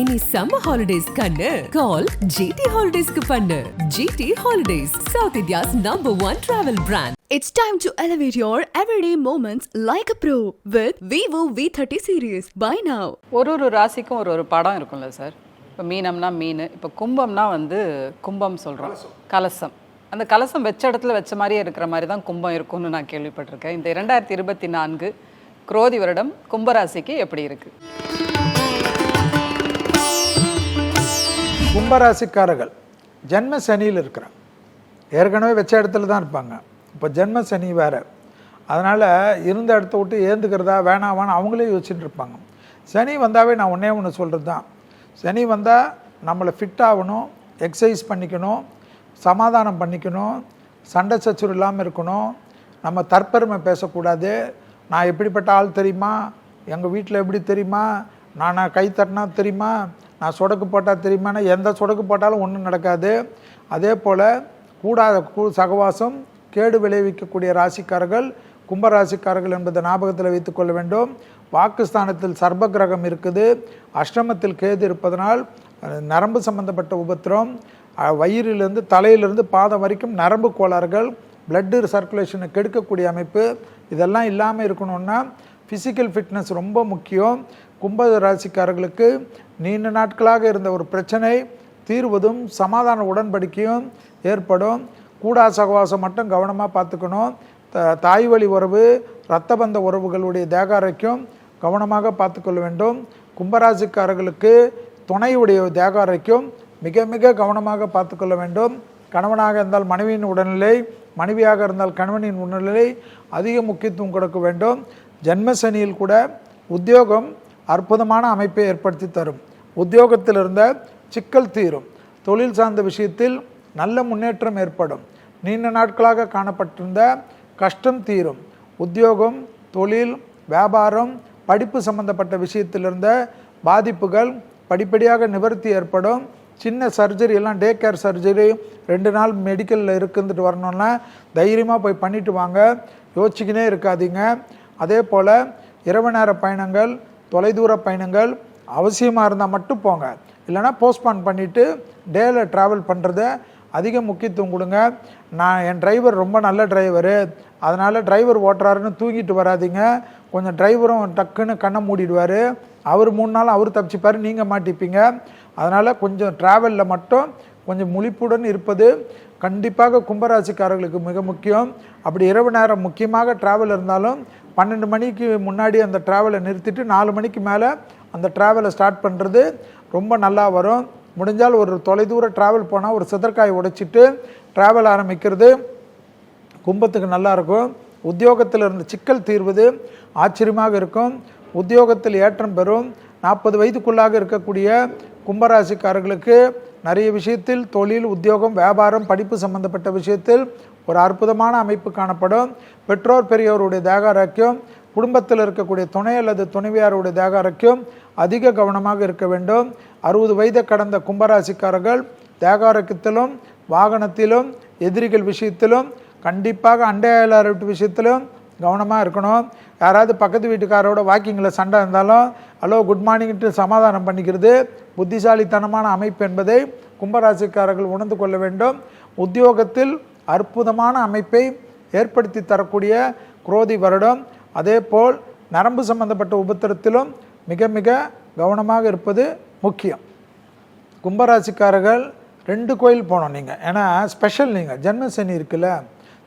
இனி summer holidays கண்ணு. கால் GT ஹாலிடேஸ்க்கு பண்ணு. GT holidays south India's number one travel brand It's time to elevate your everyday moments like a pro with Vivo V30 series. Buy now. ஒரு ஒரு ராசிக்கும் ஒரு ஒரு படம் இருக்கும்ல சார் இப்போ மீனம்னா மீன் இப்போ கும்பம்னா வந்து கும்பம் சொல்கிறோம் கலசம். அந்த கலசம் வச்ச இடத்துல வச்ச மாதிரியே இருக்கிற மாதிரி தான் கும்பம் இருக்கும்னு நான் கேள்விப்பட்டிருக்கேன். இந்த இரண்டாயிரத்தி இருபத்தி நான்கு குரோதி வருடம் கும்பராசிக்கு எப்படி இருக்குது கும்பராசிக்காரர்கள் ஜென்ம சனியில் இருக்கிறாங்க. ஏற்கனவே வச்ச இடத்துல தான் இருப்பாங்க. இப்போ ஜென்ம சனி வேறு. அதனால் இருந்த இடத்த விட்டு ஏந்துக்கிறதா வேணாமான்னு அவங்களே யோசிச்சுட்டு இருப்பாங்க. சனி வந்தாவே நான் ஒன்றே ஒன்று சொல்கிறது தான் சனி வந்தால் நம்மளை ஃபிட் ஆகணும் எக்ஸசைஸ் பண்ணிக்கணும் சமாதானம் பண்ணிக்கணும் சண்டை சச்சுறு இல்லாமல் இருக்கணும் நம்ம தற்பெருமை பேசக்கூடாது. நான் எப்படிப்பட்ட ஆள் தெரியுமா? எங்கள் வீட்டில் எப்படி தெரியுமா? நான் கை தட்டினா தெரியுமா? நான் சொடக்கு போட்டால் தெரியுமானா எந்த சொடக்கு போட்டாலும் ஒன்றும் நடக்காது. அதே போல் கூடாத கூ சகவாசம் கேடு விளைவிக்கக்கூடிய ராசிக்காரர்கள் கும்பராசிக்காரர்கள் என்பதை ஞாபகத்தில் வைத்துக்கொள்ள வேண்டும். வாக்குஸ்தானத்தில் சர்ப கிரகம் இருக்குது. அஷ்டமத்தில் கேது இருப்பதனால் நரம்பு சம்பந்தப்பட்ட உபத்திரம் வயிறிலிருந்து தலையிலிருந்து பாதம் வரைக்கும் நரம்பு கோளாறுகள் பிளட்டு சர்க்குலேஷனை கெடுக்கக்கூடிய அமைப்பு இதெல்லாம் இல்லாமல் இருக்கணும்னா ஃபிசிக்கல் ஃபிட்னஸ் ரொம்ப முக்கியம். கும்பராசிக்காரர்களுக்கு நீண்ட நாட்களாக இருந்த ஒரு பிரச்சனை தீர்வதும் சமாதான உடன்படிக்கையும் ஏற்படும். கூடா சகவாசம் மட்டும் கவனமாக பார்த்துக்கணும். த தாய் வழி உறவு இரத்தபந்த உறவுகளுடைய தேகாரைக்கும் கவனமாக பார்த்துக்கொள்ள வேண்டும். கும்பராசிக்காரர்களுக்கு துணையுடைய தேகாரைக்கும் மிக மிக கவனமாக பார்த்துக்கொள்ள வேண்டும். கணவனாக இருந்தால் மனைவியின் உடல்நிலை மனைவியாக இருந்தால் கணவனின் உடல்நிலை அதிக முக்கியத்துவம் கொடுக்க வேண்டும். ஜென்மசனியில் கூட உத்தியோகம் அற்புதமான அமைப்பை ஏற்படுத்தி தரும். உத்தியோகத்தில் இருந்த சிக்கல் தீரும். தொழில் சார்ந்த விஷயத்தில் நல்ல முன்னேற்றம் ஏற்படும். நீண்ட நாட்களாக காணப்பட்டிருந்த கஷ்டம் தீரும். உத்தியோகம் தொழில் வியாபாரம் படிப்பு சம்பந்தப்பட்ட விஷயத்திலிருந்த பாதிப்புகள் படிப்படியாக நிவர்த்தி ஏற்படும். சின்ன சர்ஜரி எல்லாம் டே கேர் சர்ஜரி ரெண்டு நாள் மெடிக்கலில் இருக்குந்துட்டு வரணும்னா தைரியமாக போய் பண்ணிட்டு வாங்க. யோசிச்சுக்கினே இருக்காதீங்க. அதே போல் இரவு நேர பயணங்கள் தொலைதூர பயணங்கள் அவசியமாக இருந்தால் மட்டும் போங்க. இல்லைனா போஸ்ட்பான் பண்ணிவிட்டு டேல ட்ராவல் பண்ணுறத அதிக முக்கியத்துவம் கொடுங்க. நான் என் டிரைவர் ரொம்ப நல்ல டிரைவரு அதனால் டிரைவர் ஓட்டுறாருன்னு தூங்கிட்டு வராதீங்க. கொஞ்சம் டிரைவரும் டக்குன்னு கண்ணை மூடிடுவார். அவர் மூணு நாள் அவர் தப்பிச்சுப்பார் நீங்கள் மாட்டிப்பீங்க. அதனால் கொஞ்சம் ட்ராவலில் மட்டும் கொஞ்சம் முழிப்புடன் இருப்பது கண்டிப்பாக கும்பராசிக்காரர்களுக்கு மிக முக்கியம். அப்படி இரவு நேரம் முக்கியமாக ட்ராவல் இருந்தாலும் பன்னெண்டு மணிக்கு முன்னாடி அந்த ட்ராவலை நிறுத்திட்டு நாலு மணிக்கு மேலே அந்த ட்ராவலை ஸ்டார்ட் பண்ணுறது ரொம்ப நல்லா வரும். முடிஞ்சால் ஒரு தொலைதூர ட்ராவல் போனால் ஒரு சிதற்காய் உடைச்சிட்டு ட்ராவல் ஆரம்பிக்கிறது கும்பத்துக்கு நல்லா இருக்கும். உத்தியோகத்தில் இருந்த சிக்கல் தீர்வது ஆச்சரியமாக இருக்கும். உத்தியோகத்தில் ஏற்றம் பெறும். நாற்பது வயதுக்குள்ளாக இருக்கக்கூடிய கும்பராசிக்காரர்களுக்கு நிறைய விஷயத்தில் தொழில் உத்தியோகம் வியாபாரம் படிப்பு சம்பந்தப்பட்ட விஷயத்தில் ஒரு அற்புதமான அமைப்பு காணப்படும். பெற்றோர் பெரியோருடைய தேகாரோக்கியம் குடும்பத்தில் இருக்கக்கூடிய துணை அல்லது துணைவியாருடைய தேகாரோக்கியம் அதிக கவனமாக இருக்க வேண்டும். அறுபது வயதை கடந்த கும்பராசிக்காரர்கள் தேகாரோக்கியத்திலும் வாகனத்திலும் எதிரிகள் விஷயத்திலும் கண்டிப்பாக அண்டையாளர் விஷயத்திலும் கவனமாக இருக்கணும். யாராவது பக்கத்து வீட்டுக்காரோட வாக்கிங்கில் சண்டை இருந்தாலும் ஹலோ குட் மார்னிங்ட்டு சமாதானம் பண்ணிக்கிறது புத்திசாலித்தனமான அமைப்பு என்பதை கும்பராசிக்காரர்கள் உணர்ந்து கொள்ள வேண்டும். உத்தியோகத்தில் அற்புதமான அமைப்பை ஏற்படுத்தி தரக்கூடிய குரோதி வருடம். அதேபோல் நரம்பு சம்பந்தப்பட்ட உபத்திரத்திலும் மிக மிக கவனமாக இருப்பது முக்கியம். கும்பராசிக்காரர்கள் ரெண்டு கோயில் போனோம் நீங்கள் ஏன்னா ஸ்பெஷல் நீங்கள் ஜென்மசனி இருக்குல்ல.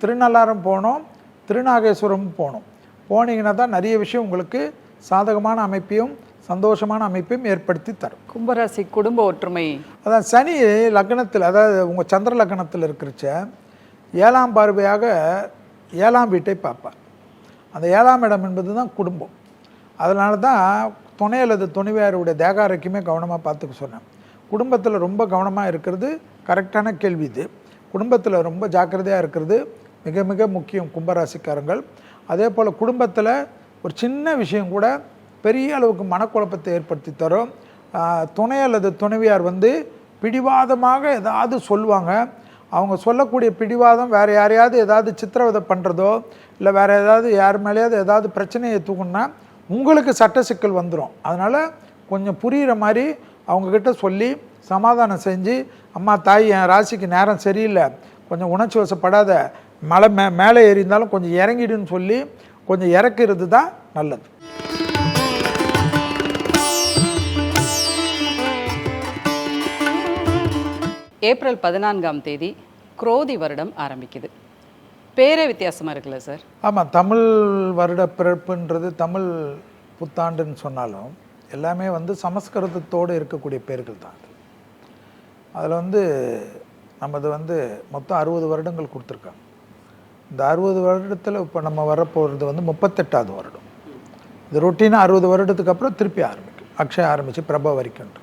திருநள்ளாரம் போனோம் திருநாகேஸ்வரம் போகணும் போனீங்கன்னா தான் நிறைய விஷயம் உங்களுக்கு சாதகமான அமைப்பையும் சந்தோஷமான அமைப்பையும் ஏற்படுத்தி தரும். கும்பராசி குடும்ப ஒற்றுமை. அதான் சனி லக்னத்தில் அதாவது உங்கள் சந்திர லக்னத்தில் இருக்கிறச்ச ஏழாம் பார்வையாக ஏழாம் வீட்டை பார்ப்பார். அந்த ஏழாம் இடம் என்பது தான் குடும்பம். அதனால தான் துணை அல்லது துணைவியாருடைய தேகாரைக்குமே கவனமாக பார்த்துக்க சொன்னேன். குடும்பத்தில் ரொம்ப கவனமாக இருக்கிறது கரெக்டான கேள்வி இது. குடும்பத்தில் ரொம்ப ஜாக்கிரதையாக இருக்கிறது மிக மிக முக்கியம் கும்பராசிக்காரங்கள் அதே போல் குடும்பத்தில் ஒரு சின்ன விஷயம் கூட பெரிய அளவுக்கு மனக்குழப்பத்தை ஏற்படுத்தி தரும். துணை அல்லது துணைவியார் வந்து பிடிவாதமாக ஏதாவது சொல்லுவாங்க. அவங்க சொல்லக்கூடிய பிடிவாதம் வேறு யாரையாவது ஏதாவது சித்திரவதை பண்ணுறதோ இல்லை வேறு ஏதாவது யார் மேலேயாவது ஏதாவது பிரச்சனையை தூக்குன்னா உங்களுக்கு சட்ட சிக்கல் வந்துடும் அதனால் கொஞ்சம் புரிகிற மாதிரி அவங்கக்கிட்ட சொல்லி சமாதானம் செஞ்சு அம்மா தாய் என் ராசிக்கு நேரம் சரியில்லை. கொஞ்சம் உணர்ச்சி வசப்படாத. மலை மே மேலே ஏறி இருந்தாலும் கொஞ்சம் இறங்கிடுன்னு சொல்லி கொஞ்சம் இறக்கிறது தான் நல்லது. ஏப்ரல் பதினான்காம் தேதி குரோதி வருடம் ஆரம்பிக்குது. பேரே வித்தியாசமாக இருக்குல்ல சார்? ஆமாம் தமிழ் வருட பிறப்புன்றது தமிழ் புத்தாண்டுன்னு சொன்னாலும் எல்லாமே வந்து சமஸ்கிருதத்தோடு இருக்கக்கூடிய பேர்கள் தான் அது. அதில் வந்து நமது வந்து மொத்தம் அறுபது வருடங்கள் கொடுத்துருக்காங்க. இந்த அறுபது வருடத்தில் இப்போ நம்ம வரப்போகிறது வந்து முப்பத்தெட்டாவது வருடம். இது ரொட்டீனாக அறுபது வருடத்துக்கு அப்புறம் திருப்பி ஆரம்பிக்கும். அக்ஷயம் ஆரம்பித்து பிரபா வரைக்கும்.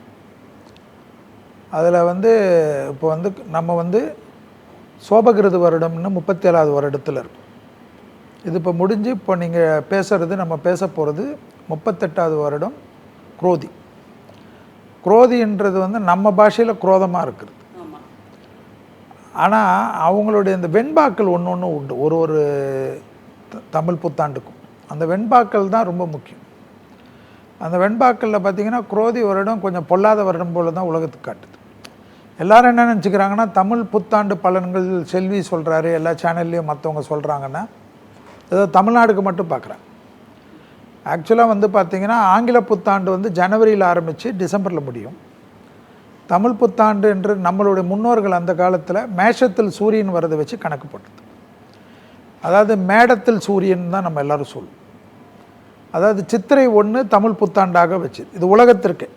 அதில் வந்து இப்போ வந்து நம்ம வந்து சோபகிருது வருடம்னு முப்பத்தி ஏழாவது வருடத்தில் இருக்கும். இது இப்போ முடிஞ்சு இப்போ நீங்கள் பேசுகிறது நம்ம பேச போகிறது முப்பத்தெட்டாவது வருடம் குரோதி. குரோதின்றது வந்து நம்ம பாஷையில் குரோதமாக இருக்குது ஆனால் அவங்களுடைய இந்த வெண்பாக்கள் ஒன்று ஒன்று உண்டு. ஒரு ஒரு த- தமிழ் புத்தாண்டுக்கும். அந்த வெண்பாக்கள் தான் ரொம்ப முக்கியம். அந்த வெண்பாக்களில் பார்த்தீங்கன்னா குரோதி வருடம் கொஞ்சம் பொல்லாத வருடம் போல தான் உலகத்துக்கு காட்டுது. எல்லாரும் என்ன நினச்சிக்கிறாங்கன்னா தமிழ் புத்தாண்டு பலன்கள் செல்வி சொல்கிறாரு எல்லா சேனல்லையும் மற்றவங்க சொல்கிறாங்கன்னா ஏதோ தமிழ்நாடுக்கு மட்டும் பார்க்குறாங்க ஆக்சுவலாக வந்து பார்த்திங்கன்னா ஆங்கில புத்தாண்டு வந்து ஜனவரியில் ஆரம்பித்து டிசம்பரில் முடியும். தமிழ் புத்தாண்டு என்று நம்மளுடைய முன்னோர்கள் அந்த காலத்தில் மேஷத்தில் சூரியன் வரதை வச்சு கணக்கு போட்டது. அதாவது மேடத்தில் சூரியன் தான் நம்ம எல்லாரும் சொல்லுவோம். அதாவது சித்திரை ஒன்று தமிழ் புத்தாண்டாக வச்சு இது உலகத்திற்கு.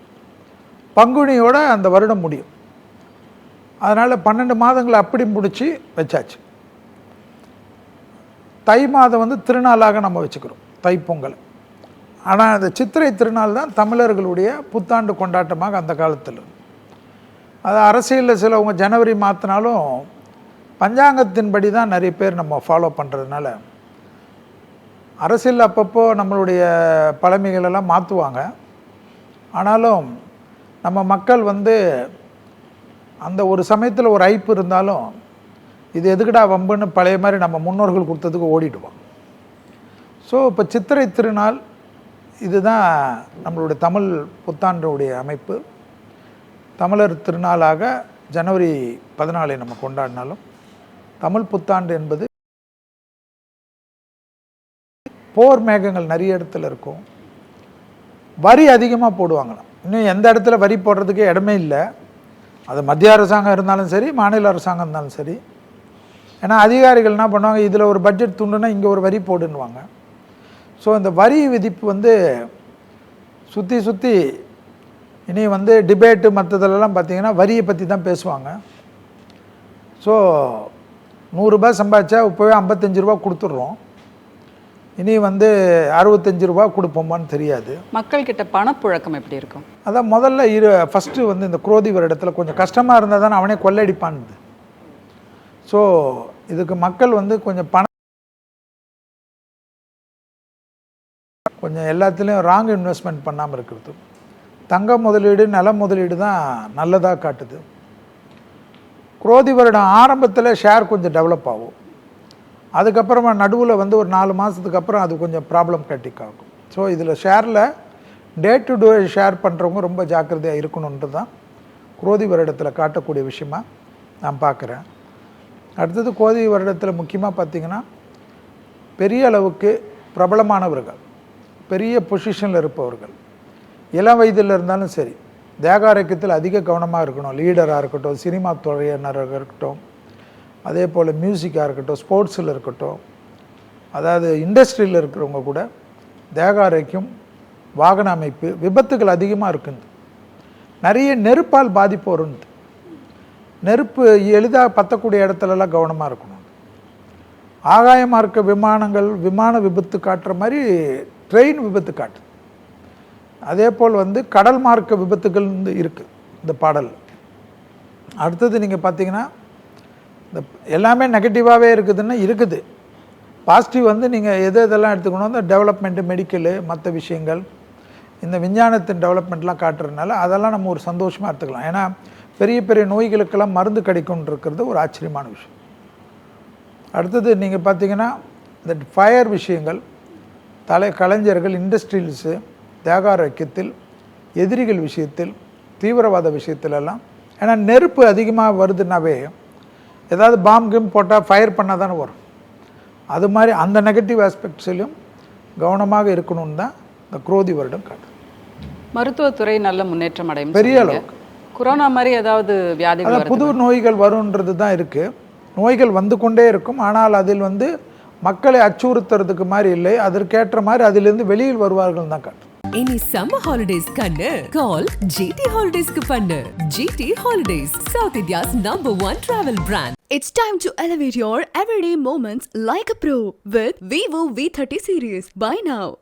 பங்குனியோட அந்த வருடம் முடியும். அதனால் பன்னெண்டு மாதங்களை அப்படி முடித்து வச்சாச்சு. தை மாதம் வந்து திருநாளாக நம்ம வச்சுக்கிறோம் தைப்பொங்கல். ஆனால் அந்த சித்திரை திருநாள் தான் தமிழர்களுடைய புத்தாண்டு கொண்டாட்டமாக அந்த காலத்தில் அது அரசியலில் சிலவங்க ஜனவரி மாற்றினாலும் பஞ்சாங்கத்தின்படி தான் நிறைய பேர் நம்ம ஃபாலோ பண்ணுறதுனால அரசியல் அப்பப்போ நம்மளுடைய பழமைகளெல்லாம் மாற்றுவாங்க ஆனாலும் நம்ம மக்கள் வந்து அந்த ஒரு சமயத்தில் ஒரு ஐப்பு இருந்தாலும் இது எதுக்குடா வம்புன்னு பழைய மாதிரி நம்ம முன்னோர்கள் கொடுத்ததுக்கு ஓடிடுவோம். ஸோ இப்போ சித்திரை திருநாள் இதுதான் நம்மளுடைய தமிழ் புத்தாண்டுடைய அமைப்பு. தமிழர் திருநாளாக ஜனவரி பதினாலை நம்ம கொண்டாடினாலும் தமிழ் புத்தாண்டு என்பது போர் மேகங்கள் நிறைய இடத்துல இருக்கும். வரி அதிகமாக போடுவாங்களாம். இன்னும் எந்த இடத்துல வரி போடுறதுக்கு இடமே இல்லை. அது மத்திய அரசாங்கம் இருந்தாலும் சரி மாநில அரசாங்கம் இருந்தாலும் சரி. ஏன்னா அதிகாரிகள் என்ன பண்ணுவாங்க இதில் ஒரு பட்ஜெட் துண்டுனா இங்கே ஒரு வரி போடுன்னுவாங்க. ஸோ அந்த வரி விதிப்பு வந்து சுற்றி சுற்றி இனி வந்து டிபேட்டு மற்றதுலலாம் பார்த்தீங்கன்னா வரியை பற்றி தான் பேசுவாங்க. ஸோ நூறுரூபா சம்பாதிச்சா இப்போவே ஐம்பத்தஞ்சு ரூபா கொடுத்துட்றோம். இனி வந்து அறுபத்தஞ்சு ரூபா கொடுப்போமான்னு தெரியாது. மக்கள்கிட்ட பணப்புழக்கம் எப்படி இருக்கும்? அதான் முதல்ல இரு ஃபஸ்ட்டு வந்து இந்த குரோதி வருடத்தில் கொஞ்சம் கஷ்டமாக இருந்தால் தானே அவனே கொள்ளையடிப்பான்னு ஸோ இதுக்கு மக்கள் வந்து கொஞ்சம் பணம் கொஞ்சம் எல்லாத்துலேயும் ராங் இன்வெஸ்ட்மெண்ட் பண்ணாமல் இருக்கிறது. தங்க முதலீடு நில முதலீடு தான் நல்லதாக காட்டுது. குரோதி வருடம் ஆரம்பத்தில் ஷேர் கொஞ்சம் டெவலப் ஆகும். அதுக்கப்புறமா நடுவில் வந்து ஒரு நாலு மாதத்துக்கு அப்புறம் அது கொஞ்சம் ப்ராப்ளம் கட்டிக் ஆகும். ஸோ இதில் ஷேரில் டே டு டே ஷேர் பண்ணுறவங்க ரொம்ப ஜாக்கிரதையாக இருக்கணுன்றது தான் குரோதி வருடத்தில் காட்டக்கூடிய விஷயமா நான் பார்க்குறேன். அடுத்தது கோதி வருடத்தில் முக்கியமாக பார்த்தீங்கன்னா பெரிய அளவுக்கு பிரபலமானவர்கள் பெரிய பொசிஷனில் இருப்பவர்கள். இளம் வயதில் இருந்தாலும் சரி தேகாரோக்கியத்தில் அதிக கவனமாக இருக்கணும். லீடராக இருக்கட்டும் சினிமா துறையினராக இருக்கட்டும் அதே போல் மியூசிக்காக இருக்கட்டும் ஸ்போர்ட்ஸில் இருக்கட்டும் அதாவது இண்டஸ்ட்ரியில் இருக்கிறவங்க கூட தேகாரோக்கியம் வாகன அமைப்பு விபத்துகள் அதிகமாக இருக்குது நிறைய நெருப்பால் பாதிப்பு வருது நெருப்பு எளிதாக பற்றக்கூடிய இடத்துலலாம் கவனமாக இருக்கணும். ஆகாய மார்க்க விமானங்கள் விமான விபத்து காட்டுற மாதிரி ட்ரெயின் விபத்து காட்டு அதே போல் வந்து கடல் மார்க்க விபத்துகள் வந்து இருக்குது இந்த பாடல். அடுத்தது நீங்கள் பார்த்தீங்கன்னா இந்த எல்லாமே நெகட்டிவாகவே இருக்குதுன்னா இருக்குது. பாசிட்டிவ் வந்து நீங்கள் எது எதெல்லாம் எடுத்துக்கணும் இந்த டெவலப்மெண்ட்டு மெடிக்கலு மற்ற விஷயங்கள் இந்த விஞ்ஞானத்தின் டெவலப்மெண்ட்லாம் காட்டுறதுனால அதெல்லாம் நம்ம ஒரு சந்தோஷமாக எடுத்துக்கலாம். ஏன்னா பெரிய பெரிய நோய்களுக்கெல்லாம் மருந்து கிடைக்கும்னு இருக்கிறது ஒரு ஆச்சரியமான விஷயம். அடுத்தது நீங்கள் பார்த்தீங்கன்னா இந்த ஃபயர் விஷயங்கள் தலை கலைஞர்கள் இண்டஸ்ட்ரியல்ஸு தேகாரோக்கியத்தில் எதிரிகள் விஷயத்தில் தீவிரவாத விஷயத்துலலாம் ஏன்னா நெருப்பு அதிகமாக வருதுன்னாவே ஏதாவது பாம் கிம் போட்டால் ஃபயர் பண்ணால் தானே வரும். அது மாதிரி அந்த நெகட்டிவ் ஆஸ்பெக்ட்ஸிலும் கவனமாக இருக்கணும்னு தான் இந்த குரோதி வருடம் காட்டு மருத்துவத்துறை நல்ல முன்னேற்றம் அடையும் பெரிய சொன்னீங்க. கொரோனா மாதிரி ஏதாவது வருது புது நோய்கள் வருன்றது தான் இருக்குது நோய்கள் வந்து கொண்டே இருக்கும். ஆனால் அதில் வந்து மக்களை அச்சுறுத்துறதுக்கு மாதிரி இல்லை. அதற்கேற்ற மாதிரி அதிலிருந்து வெளியில் வருவார்கள் தான் காட்டும் இனி சம்மர் ஹாலிடேஸ் கண்ணு கால் ஜிடி ஹாலிடேஸ்க்கு பண்ணு GT holidays south India's number one travel brand It's time to elevate your everyday moments like a pro with Vivo V30 series. Buy now.